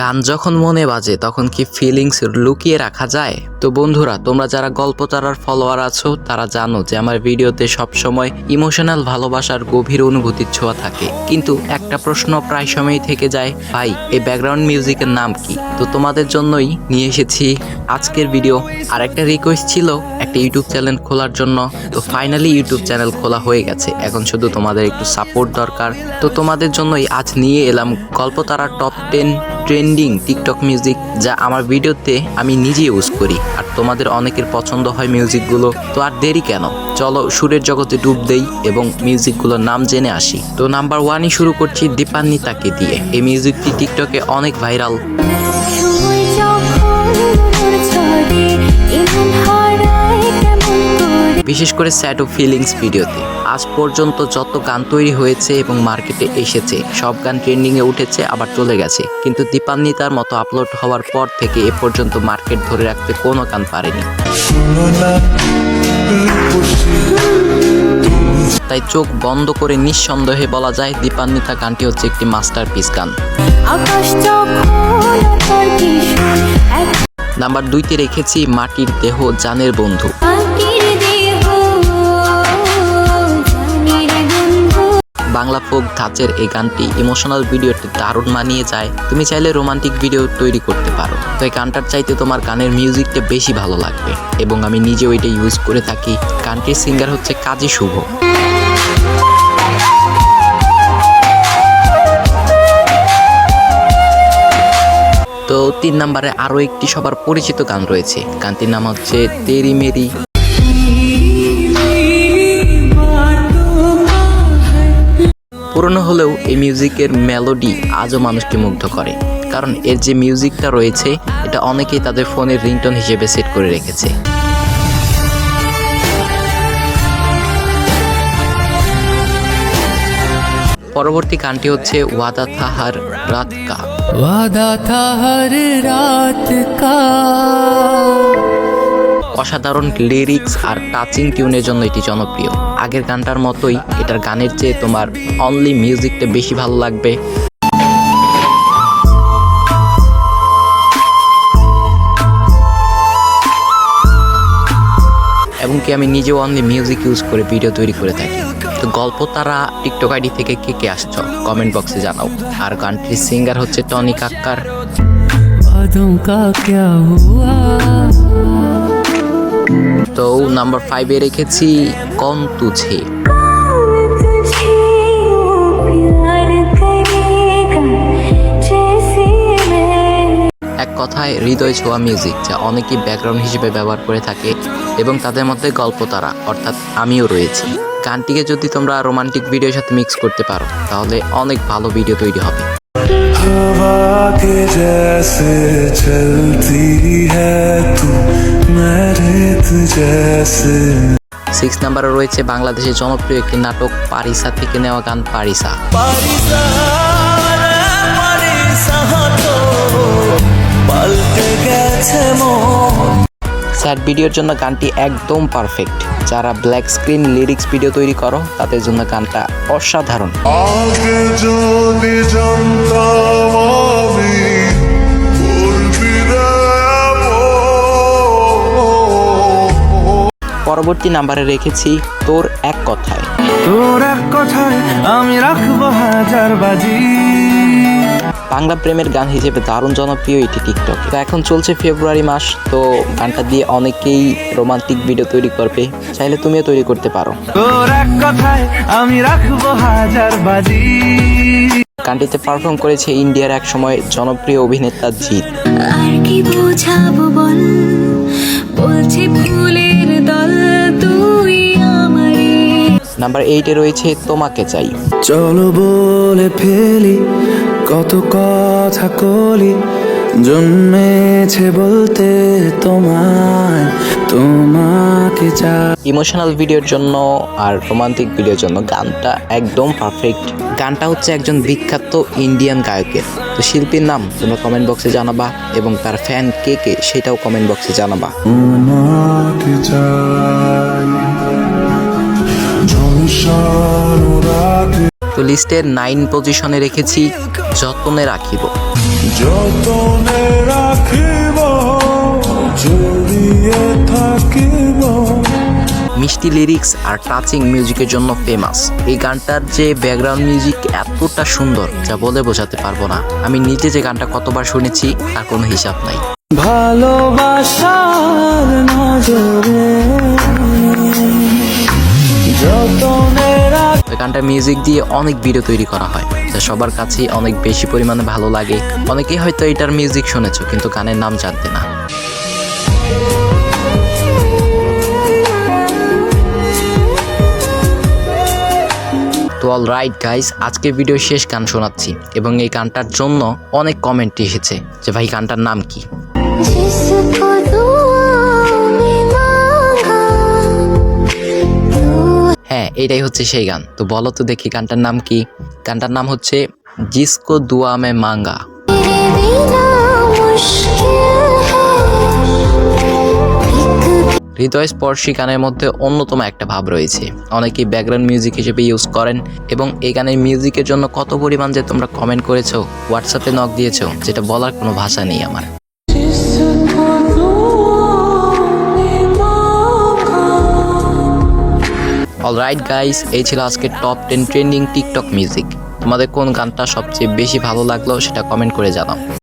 গান যখন মনে বাজে, তখন কি ফিলিংস লুকিয়ে রাখা যায়? তো বন্ধুরা, তোমরা যারা গল্প তারার ফলোয়ার আছো, তারা জানো যে আমার ভিডিওতে সবসময় ইমোশনাল ভালোবাসার গভীর অনুভূতির ছোঁয়া থাকে। কিন্তু একটা প্রশ্ন প্রায় সময়ই থেকে যায়, ভাই, এই ব্যাকগ্রাউন্ড মিউজিকের নাম কি? তো তোমাদের জন্যই নিয়ে এসেছি আজকের ভিডিও আর একটা রিকোয়েস্ট ছিল একটা ইউটিউব চ্যানেল খোলার জন্য। তো ফাইনালি ইউটিউব চ্যানেল খোলা হয়ে গেছে। এখন শুধু তোমাদের একটু সাপোর্ট দরকার। তো তোমাদের জন্যই আজ নিয়ে এলাম গল্প তারা top ten trending TikTok music যা আমার ভিডিওতে আমি নিজে ইউজ করি। আর তোমাদের অনেকের পছন্দ হয় মিউজিকগুলো। তো আর দেরি কেন? চলো সুরের জগতে ডুব দেই এবং মিউজিকগুলোর নাম জেনে আসি। তো নাম্বার ওয়ানই শুরু করছি দীপান্বিতাকে দিয়ে। এই মিউজিকটি টিকটকে অনেক ভাইরাল বিশেষ করে স্যাড ও ফিলিংস ভিডিওতে। আজ পর্যন্ত যত গান তৈরি হয়েছে এবং মার্কেটে এসেছে সব গান ট্রেন্ডিংয়ে উঠেছে আবার চলে গেছে। কিন্তু দীপান্বিতার মতো আপলোড হওয়ার পর থেকে এ পর্যন্ত মার্কেট ধরে রাখতে কোনো গান পারেনি। তাই চোখ বন্ধ করে নিঃসন্দেহে বলা যায় দীপান্বিতা গানটি হচ্ছে একটি মাস্টারপিস গান। তার কিশোর এক নাম্বার দুইতে রেখেছি মাটির দেহ জানের বন্ধু। বাংলা ফোক ধাঁচের এই গানটি ইমোশনাল ভিডিওটি দারুণ মানিয়ে যায়। তুমি চাইলে রোমান্টিক ভিডিও তৈরি করতে পারো। তো এই গানটার চাইতে তোমার গানের মিউজিকটা বেশি ভালো লাগবে। এবং আমি নিজেও এটা ইউজ করে থাকি। গানটির সিঙ্গার হচ্ছে কাজী শুভ। তো তিন নম্বরে আরও একটি সবার পরিচিত গান রয়েছে। গানটির নাম হচ্ছে তেরি মেরি। পুরনো হলেও এই মিউজিকের মেলোডি আজও মানুষকে মুগ্ধ করে। কারণ এর যে মিউজিকটা রয়েছে, এটা অনেকেই তাদের ফোনের রিংটন হিসেবে সেট করে রেখেছে। পরবর্তী গানটি হচ্ছে ওয়াদা থাহার রাত কা ওয়াদা থাহার রাত কা অসাধারণ লিরিক্স আর টাচিং টিউনের জন্য এটি জনপ্রিয়। আগের গানটার মতোই এটার গানের চেয়ে তোমার অনলি মিউজিকটা বেশি ভালো লাগবে। এমনকি আমি নিজেও অনলি মিউজিক ইউজ করে ভিডিও তৈরি করে থাকি। তো গল্প তারা টিকটক আইডি থেকে কে কে আসছ কমেন্ট বক্সে জানাও। আর গানটির সিঙ্গার হচ্ছে টনি কাক্কার তো নাম্বার ফাইভে রেখেছি, কন তুঝে এক কথায়, হৃদয় ছোঁয়া মিউজিক যা অনেকেই ব্যাকগ্রাউন্ড হিসেবে ব্যবহার করে থাকে এবং তাদের মধ্যে গল্প তারা, অর্থাৎ আমিও রয়েছি। গানটিকে যদি তোমরা রোমান্টিক ভিডিওর সাথে মিক্স করতে পারো, তাহলে অনেক ভালো ভিডিও তৈরি হবে। हवा के जैसे चलती है तू मैं रेत जैसे সিক্স নাম্বারে রয়েছে বাংলাদেশের জনপ্রিয় একটি নাটক পারিসা থেকে নেওয়া গান পারিসা পাল্টে গেছে মন স্যাড ভিডিওর জন্য গানটি একদম পারফেক্ট। যারা ব্ল্যাক স্ক্রিন লিরিক্স ভিডিও তৈরি করো তাদের জন্য গানটা অসাধারণ। পরবর্তী নাম্বারে রেখেছি তোর এক কথায়। তোর এক কথায় আমি রাখব হাজার বাজি। বাংলা প্রেমের গান হিসেবে দারুণ জনপ্রিয় এটি টিকটক তো এখন চলছে ফেব্রুয়ারি মাস তো গানটা দিয়ে অনেকেই রোমান্টিক ভিডিও তৈরি করবে। চাইলে তুমিও তৈরি করতে পারো। তোর এক কথায় আমি রাখব হাজার বাজি। গানটিতে পারফর্ম করেছে ইন্ডিয়ার এক সময় জনপ্রিয় অভিনেতা জিৎ। আর কি বোঝাবো বল? বলছে ফুলের দল তুই আমারে। নাম্বার এইটে রয়েছে তোমাকে চাই। চলো বলে ফেলি কত কথা কলি জন্মেছে বলতে তোমায় তোমাকে চাই। ইমোশনাল ভিডিওর জন্য আর রোমান্টিক ভিডিওর জন্য গানটা একদম পারফেক্ট। গানটা হচ্ছে একজন বিখ্যাত ইন্ডিয়ান গায়কের। তো শিল্পীর নাম তোমরা কমেন্ট বক্সে জানাবা এবং তার ফ্যান কে কে সেটাও কমেন্ট বক্সে জানাবা। তোমাকে চাই তো লিস্টের নাইন পজিশনে রেখেছি যতনে রাখিব। যতনে রাখিব জড়িয়ে থাকিব। মিষ্টি লিরিক্স আর টাচিং মিউজিকের জন্য ফেমাস এই গানটার যে ব্যাকগ্রাউন্ড মিউজিক এতটা সুন্দর যা বলে বোঝাতে পারব না। আমি নিজে যে গানটা কতবার শুনেছি তার কোনো হিসাব নাই। ভালোবাসার নজরে গানটার মিউজিক দিয়ে অনেক ভিডিও তৈরি করা হয়। যা সবার কাছেই অনেক বেশি পরিমাণে ভালো লাগে। অনেকেই হয়তো এটার মিউজিক শুনেছ, কিন্তু গানের নাম জানতে না। তো অল রাইট গাইস আজকে ভিডিও শেষ গান শোনাচ্ছি এবং এই গানটার জন্য অনেক কমেন্ট এসেছে যে ভাই, গানটার নাম কি? হ্যাঁ এটাই হচ্ছে সেই গান। তো বলো তো দেখি গানটার নাম কি? গানটার নাম হচ্ছে জিসকো দুয়া মে মাঙ্গা। হৃদয়স্পর্শী গানের মধ্যে অন্যতম একটা ভাব রয়েছে। অনেকেই ব্যাকগ্রাউন্ড মিউজিক হিসেবে ইউজ করেন এবং এই গানের মিউজিকের জন্য কত পরিমাণ যে তোমরা কমেন্ট করেছ হোয়াটসঅ্যাপে নক দিয়েছ, যেটা বলার কোনো ভাষা নেই আমার। অলরাইট গাইস এই ছিল আজকের top ten trending TikTok music তোমাদের কোন গানটা সবচেয়ে বেশি ভালো লাগল সেটা কমেন্ট করে জানাও।